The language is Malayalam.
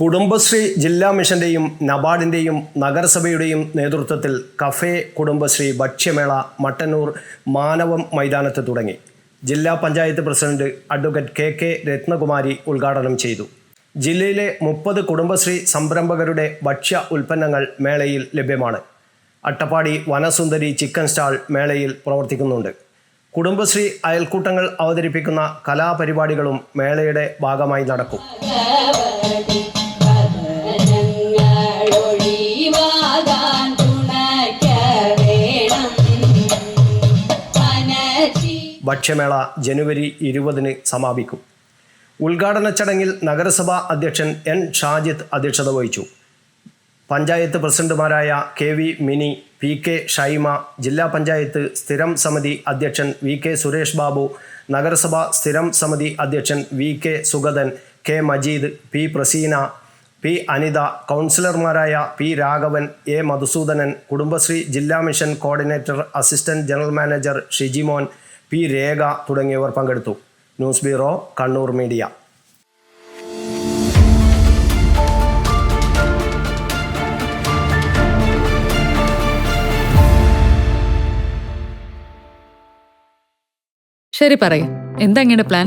കുടുംബശ്രീ ജില്ലാ മിഷന്റെയും നബാർഡിന്റെയും നഗരസഭയുടെയും നേതൃത്വത്തിൽ കഫേ കുടുംബശ്രീ ഭക്ഷ്യമേള മട്ടന്നൂർ മാനവം മൈതാനത്ത് തുടങ്ങി. ജില്ലാ panchayat president advocate K K Rathnakumari ഉദ്ഘാടനം ചെയ്തു. ജില്ലയിലെ മുപ്പത് കുടുംബശ്രീ സംരംഭകരുടെ ഭക്ഷ്യ ഉൽപ്പന്നങ്ങൾ മേളയിൽ ലഭ്യമാണ്. അട്ടപ്പാടി വനസുന്ദരി ചിക്കൻ സ്റ്റാൾ മേളയിൽ പ്രവർത്തിക്കുന്നുണ്ട്. കുടുംബശ്രീ അയൽക്കൂട്ടങ്ങൾ അവതരിപ്പിക്കുന്ന കലാപരിപാടികളും മേളയുടെ ഭാഗമായി നടക്കും. ഭക്ഷ്യമേള ജനുവരി ഇരുപതിന് സമാപിക്കും. ഉദ്ഘാടന ചടങ്ങിൽ നഗരസഭാ അധ്യക്ഷൻ എൻ ഷാജിത്ത് അധ്യക്ഷത വഹിച്ചു. പഞ്ചായത്ത് പ്രസിഡന്റുമാരായ K V Mini P K Shaima ജില്ലാ പഞ്ചായത്ത് സ്ഥിരം സമിതി അധ്യക്ഷൻ വി കെ സുരേഷ് ബാബു നഗരസഭാ സ്ഥിരം സമിതി അധ്യക്ഷൻ V K Sugathan K Majeed P Praseena P Anitha കൗൺസിലർമാരായ പി രാഘവൻ എ മധുസൂദനൻ കുടുംബശ്രീ ജില്ലാ mission coordinator assistant general manager Shijimon P Rekha തുടങ്ങിയവർ പങ്കെടുത്തു. News bureau Kannur media. ശരി പറയും. എന്താ ഇങ്ങനെ പ്ലാൻ